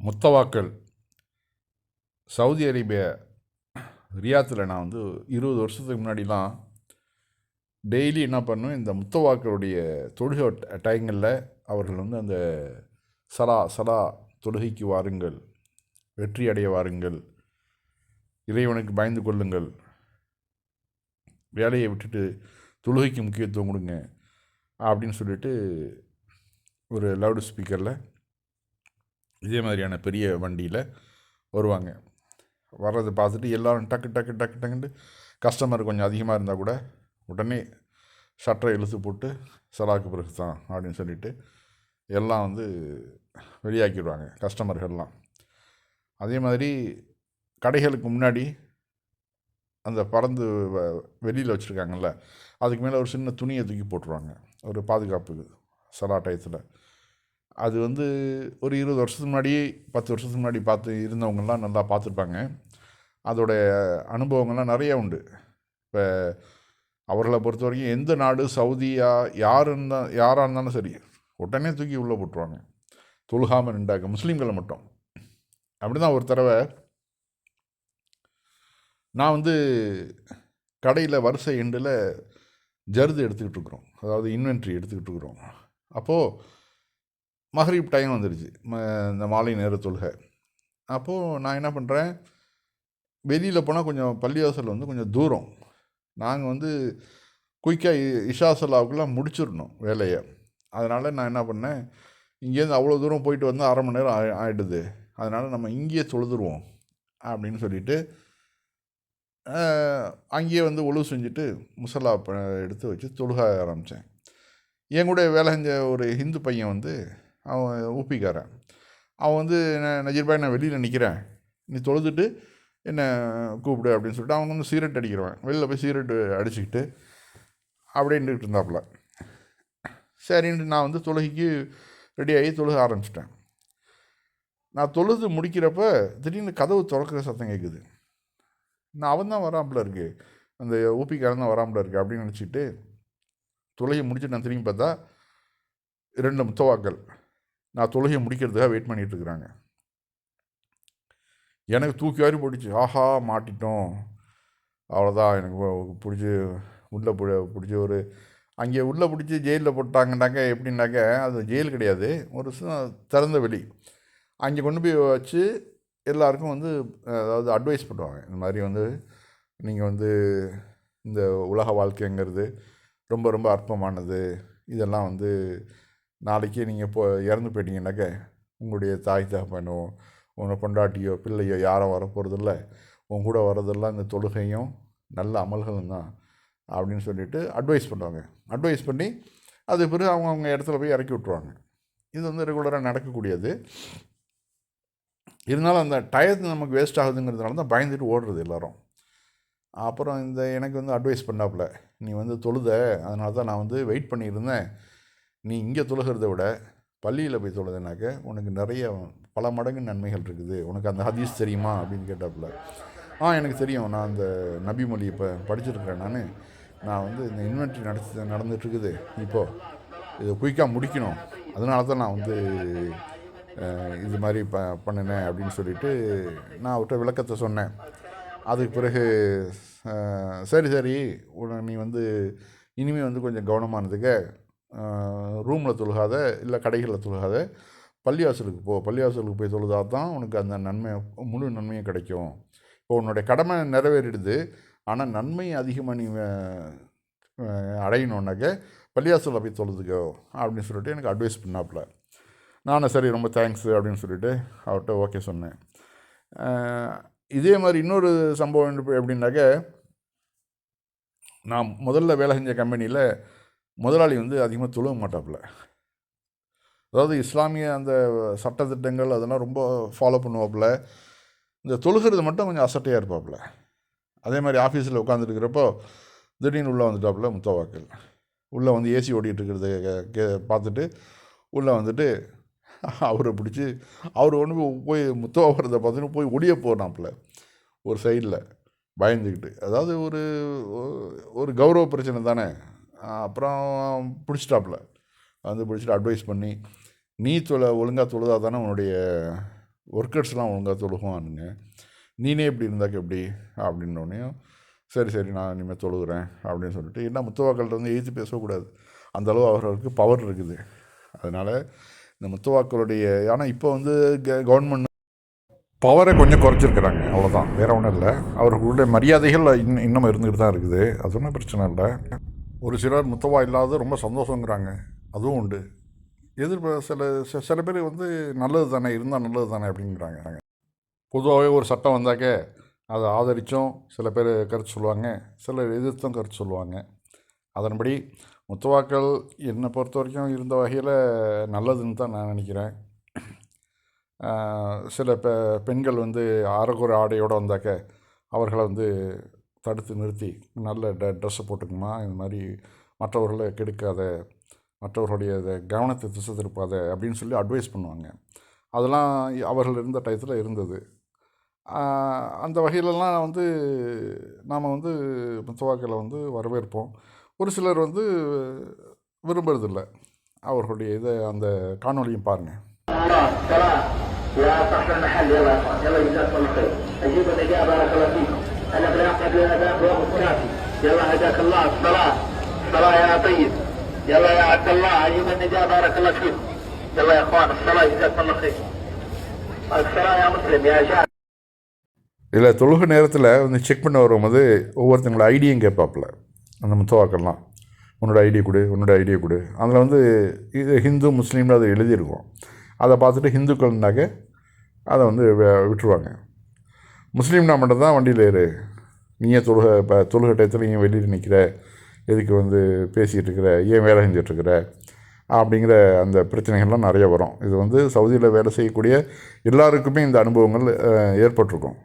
முத்தவாக்கள் Saudi Arabia ரியாத்தில் நான் வந்து இருபது வருஷத்துக்கு முன்னாடிலாம் டெய்லி என்ன பண்ணும் இந்த முத்தவாக்களுடைய தொழுகை டைங்களில் அவர்கள் வந்து அந்த சலா சலா தொழுகைக்கு வாருங்கள் வெற்றி அடைய வாருங்கள் இறைவனுக்கு பயந்து கொள்ளுங்கள் வேலையை விட்டுட்டு தொழுகைக்கு முக்கியத்துவம் கொடுங்க அப்படின்னு சொல்லிட்டு ஒரு லவுட் ஸ்பீக்கரில் இதே மாதிரியான பெரிய வண்டியில் வருவாங்க. வர்றதை பார்த்துட்டு எல்லோரும் டக்கு டக்கு டக்கு டக்குன்ட்டு கஸ்டமர் கொஞ்சம் அதிகமாக இருந்தால் கூட உடனே ஷட்டரை இழுத்து போட்டு சலாக்கு பிறகு தான் அப்படின்னு சொல்லிட்டு எல்லாம் வந்து வெளியாக்கிடுவாங்க கஸ்டமர்கள்லாம். அதே மாதிரி கடைகளுக்கு முன்னாடி அந்த பறந்து வெளியில் வச்சுருக்காங்கல்ல அதுக்கு மேலே ஒரு சின்ன துணியை தூக்கி போட்டுருவாங்க. ஒரு பாதுகாப்புக்கு சலா டயத்தில். அது வந்து ஒரு இருபது வருஷத்துக்கு முன்னாடி பத்து வருஷத்துக்கு முன்னாடி பார்த்து இருந்தவங்கெல்லாம் நல்லா பார்த்துருப்பாங்க. அதோடைய அனுபவங்கள்லாம் நிறைய உண்டு. இப்போ அவர்களை பொறுத்த வரைக்கும் எந்த நாடு சவுதியா யார் இருந்தால் யாராக இருந்தாலும் சரி உடனே தூக்கி உள்ளே போட்டுருவாங்க. தொழுகாமல் நின்றாக்க முஸ்லீம்களை மட்டும். அப்படி தான் ஒரு தடவை நான் வந்து கடையில் வரிசை எண்டில் ஜருது எடுத்துக்கிட்டு இருக்கிறோம். அதாவது இன்வென்ட்ரி எடுத்துக்கிட்டு இருக்கிறோம். அப்போது மஹரீப் டைம் வந்துடுச்சு ம இந்த மாலை நேர தொழுகை அப்போது நான் என்ன பண்ணுறேன் வெளியில் போனால் கொஞ்சம் பள்ளிவாசல் வந்து கொஞ்சம் தூரம். நாங்கள் வந்து குயிக்காக இஷா சலாவுக்குள்ளே முடிச்சிடணும் வேலையை. அதனால் நான் என்ன பண்ணேன்? இங்கேருந்து அவ்வளோ தூரம் போயிட்டு வந்து அரை மணி நேரம் ஆயி ஆகிடுது அதனால் நம்ம இங்கேயே தொழுதுருவோம் அப்படின்னு சொல்லிட்டு அங்கேயே வந்து ஒழு செஞ்சுட்டு முசல்லா எடுத்து வச்சு தொழுக ஆரம்பித்தேன் என் கூட வேலை செஞ்ச ஒரு ஹிந்து பையன் வந்து அவன் ஊப்பிக்காரன். அவன் வந்து நஜீர்பாய் நான் வெளியில் நிற்கிறேன் நீ தொழுதுட்டு என்ன கூப்பிடு அப்படின்னு சொல்லிட்டு அவங்க வந்து சீரட் அடிக்கிறவன். வெளியில் போய் சீரட் அடிச்சுக்கிட்டு அப்படியே நின்றுட்டு இருந்தாப்புல. சரின்ட்டு நான் வந்து தொழுகைக்கு ரெடியாகி தொழுக ஆரம்பிச்சிட்டேன். நான் தொழுது முடிக்கிறப்ப திடீர்னு கதவு திறக்கிற சத்தம் கேட்குது. நான் அவன் தான் வராமல் இருக்கு. அந்த ஊப்பிக்காரன் தான் வராமல் இருக்கு அப்படின்னு நினச்சிட்டு தொழுகை முடிச்சுட்டு நான் திரும்பி பார்த்தா ரெண்டு முத்தவாக்கள். நான் தொழுகையை முடிக்கிறதுக்காக வெயிட் பண்ணிகிட்டு இருக்கிறாங்க எனக்கு தூக்கி வாரி போட்டுச்சு. ஆஹா மாட்டிட்டோம். அவ்வளோதான் எனக்கு பிடிச்சி உள்ளே பிடிச்சி ஒரு அங்கே உள்ளே பிடிச்சி ஜெயிலில் போட்டாங்கன்னாக்க எப்படின்னாக்க அது ஜெயில் கிடையாது. ஒரு திறந்த வெளி. அங்கே கொண்டு போய் வச்சு எல்லாருக்கும் வந்து அதாவது அட்வைஸ் பண்ணுவாங்க. இந்த மாதிரி வந்து நீங்கள் வந்து இந்த உலக வாழ்க்கைங்கிறது ரொம்ப ரொம்ப அற்பமானது. இதெல்லாம் வந்து நாளைக்கே நீங்கள் இப்போ இறந்து போயிட்டீங்கன்னாக்க உங்களுடைய தாய் தகப்பனோ உன்னை பொண்டாட்டியோ பிள்ளையோ யாரும் வரப்போகிறதில்ல உன் கூட வர்றதெல்லாம் இந்த தொழுகையும் நல்ல அமல்களும் தான் அப்படின்னு சொல்லிட்டு அட்வைஸ் பண்ணுவாங்க. அட்வைஸ் பண்ணி அது பிறகு அவங்க அவங்க இடத்துல போய் இறக்கி விட்ருவாங்க இது வந்து ரெகுலராக நடக்கக்கூடியது. இருந்தாலும் அந்த டயத்து நமக்கு வேஸ்ட் ஆகுதுங்கிறதுனால தான் பயந்துட்டு ஓடுறது எல்லோரும். அப்புறம் இந்த எனக்கு வந்து அட்வைஸ் பண்ணாப்புல நீ வந்து தொழுத அதனால தான் நான் வந்து வெயிட் பண்ணியிருந்தேன். நீ இங்கே தொழுகிறத விட பள்ளியில் போய் தொழுதுனாக்க உனக்கு நிறைய பல மடங்கு நன்மைகள் இருக்குது. உனக்கு அந்த ஹதீஸ் தெரியுமா அப்படின்னு கேட்டாப்புல. ஆ எனக்கு தெரியும். நான் அந்த நபி மொழி இப்போ படிச்சிருக்கிறேன் நான். நான் வந்து இந்த இன்வென்ட்ரி நடத்தி நடந்துகிட்ருக்குது. இப்போது இதை குயிக்காக முடிக்கணும். அதனால தான் நான் வந்து இது மாதிரி ப பண்ணினேன் அப்படின்னு சொல்லிட்டு நான் அவர்கிட்ட விளக்கத்தை சொன்னேன். அதுக்கு பிறகு சரி சரி. நீ வந்து இனிமேல் வந்து கொஞ்சம் கவனமானதுக்கு ரூமில் தொழுகாத இல்லை கடைகளில் தொழுகாத பள்ளிவாசலுக்கு போ. பள்ளிவாசலுக்கு போய் தொழுதா தான் உனக்கு அந்த நன்மை முழு நன்மையும் கிடைக்கும். இப்போ உன்னுடைய கடமை நிறைவேறிடுது. ஆனால் நன்மை அதிகமாக நீ அடையணுன்னாக்க பள்ளிவாசலில் போய் தொழுதுக்கோ அப்படின்னு சொல்லிட்டு எனக்கு அட்வைஸ் பண்ணாப்புல. நானும் சரி ரொம்ப தேங்க்ஸ் அப்படின்னு சொல்லிட்டு அவர்கிட்ட ஓகே சொன்னேன். இதே மாதிரி இன்னொரு சம்பவம் எப்படின்னாக்க நான் முதல்ல வேலை செஞ்ச கம்பெனியில் முதலாளி வந்து அதிகமாக தொழுவ மாட்டாப்புல. அதாவது இஸ்லாமிய அந்த சட்டத்திட்டங்கள் அதெல்லாம் ரொம்ப ஃபாலோ பண்ணுவாப்புல. இந்த தொழுகிறது மட்டும் கொஞ்சம் அசட்டையாக இருப்பாப்புல. அதே மாதிரி ஆஃபீஸில் உட்காந்துருக்கிறப்போ திடீர்னு உள்ளே வந்துட்டாப்புல முத்தவாக்கள். உள்ளே வந்து ஏசி ஓடிட்டு இருக்கிறத கே பார்த்துட்டு உள்ளே வந்துட்டு அவரை பிடிச்சி அவர் ஒன்று போய் முத்தவாகிறத வரதை பார்த்துட்டு போய் ஒடிய போகிறாப்புல ஒரு சைடில் பயந்துக்கிட்டு. அதாவது ஒரு ஒரு கௌரவ பிரச்சனை தானே. அப்புறம் பிடிச்சிட்டாப்புல. வந்து பிடிச்சிட்டு அட்வைஸ் பண்ணி நீ தொலை ஒழுங்காக தொழுதா தானே உன்னுடைய ஒர்க்கர்ஸ்லாம் ஒழுங்காக தொழுகுவானுங்க. நீனே இப்படி இருந்தாக்க எப்படி? அப்படின்னோடனையும் சரி சரி நான் இனிமேல் தொழுகிறேன். அப்படின்னு சொல்லிட்டு என்ன முத்தவாக்கள்கிட்ட வந்து எழுத்து பேசக்கூடாது. அந்தளவு அவர்களுக்கு பவர் இருக்குது. அதனால் இந்த முத்துவாக்களுடைய ஆனால் இப்போ வந்து கவர்மெண்ட் பவரை கொஞ்சம் குறைச்சிருக்கிறாங்க. அவ்வளோதான் வேறு ஒன்றும் இல்லை. அவர்களுடைய மரியாதைகள் இன்னும் இருந்துக்கிட்டு இருந்துகிட்டு தான் இருக்குது. அது ஒன்றும் பிரச்சனை இல்லை. ஒரு சிலர் முத்தவா இல்லாத ரொம்ப சந்தோஷங்கிறாங்க. அதுவும் உண்டு. எதிர்ப்பு சில சில- சில பேர் வந்து நல்லது தானே இருந்தால் நல்லது தானே அப்படிங்கிறாங்க. பொதுவாகவே ஒரு சட்டம் வந்தாக்க அதை ஆதரித்தும் சில பேர் கருத்து சொல்லுவாங்க சிலர் எதிர்த்தும் கருத்து சொல்லுவாங்க. அதன்படி முத்தவாக்கள் என்னை பொறுத்த வரைக்கும் இருந்த வகையில் நல்லதுன்னு தான் நான் நினைக்கிறேன். சில பெ பெண்கள் வந்து அரைக்குறை ஆடையோடு வந்தாக்க அவர்களை வந்து தடுத்து நிறுத்தி நல்ல ட ட்ரெஸ்ஸை போட்டுக்குமா இந்த மாதிரி மற்றவர்களை கெடுக்காத மற்றவர்களுடைய இத கவனத்தை திசை திருப்பாத அப்படின்னு சொல்லி அட்வைஸ் பண்ணுவாங்க அதெல்லாம் அவர்கள் இருந்த டயத்தில் இருந்தது ஆஹ் அந்த வகையிலலாம் வந்து நாம் வந்து முத்தவாக்களை வந்து வரவேற்போம் ஒரு சிலர் வந்து விரும்புறதில்ல அவர்களுடைய இதை அந்த காணொளியும் பாருங்கள் الله صلاة يا صاحب المحل يلا يا اخوان يلا جزاكم الله خير اجيب النداء بارك الله فيكم انا بنعقد الاداء بوقت الكافي يلا هداك الله الصلاة الصلاة يا طيب يلا يا عبد الله اجيب النداء بارك الله فيكم يلا يا اخوان الصلاة جزاكم الله خير الصلاة يا مسلم يا شاعر இதில் தொழுகை நேரத்தில் வந்து செக் பண்ண வரும்போது ஒவ்வொருத்தங்களோட ஐடியும் கேட்பாப்புல அந்த முத்தவாக்கள்லாம் உன்னோட ஐடியை கொடு உன்னோட ஐடியை கொடு அதில் வந்து இது ஹிந்து முஸ்லீம்னு அது எழுதியிருக்கும் அதை பார்த்துட்டு ஹிந்துக்கள்னாக்க அதை வந்து வே- விட்டுருவாங்க முஸ்லீம்னா மட்டும்தான் வண்டியில் ஏறு. நீயே தொழுக இப்போ தொழுக டயத்தில் நீ வெளியில் நிற்கிற எதுக்கு வந்து பேசிகிட்டு இருக்கிற ஏன் வேலை செஞ்சுட்டு அப்படிங்கிற அந்த பிரச்சனைகள்லாம் நிறைய வரும். இது வந்து சவுதியில் வேலை செய்யக்கூடிய எல்லாருக்குமே இந்த அனுபவங்கள் ஏற்பட்டிருக்கும்.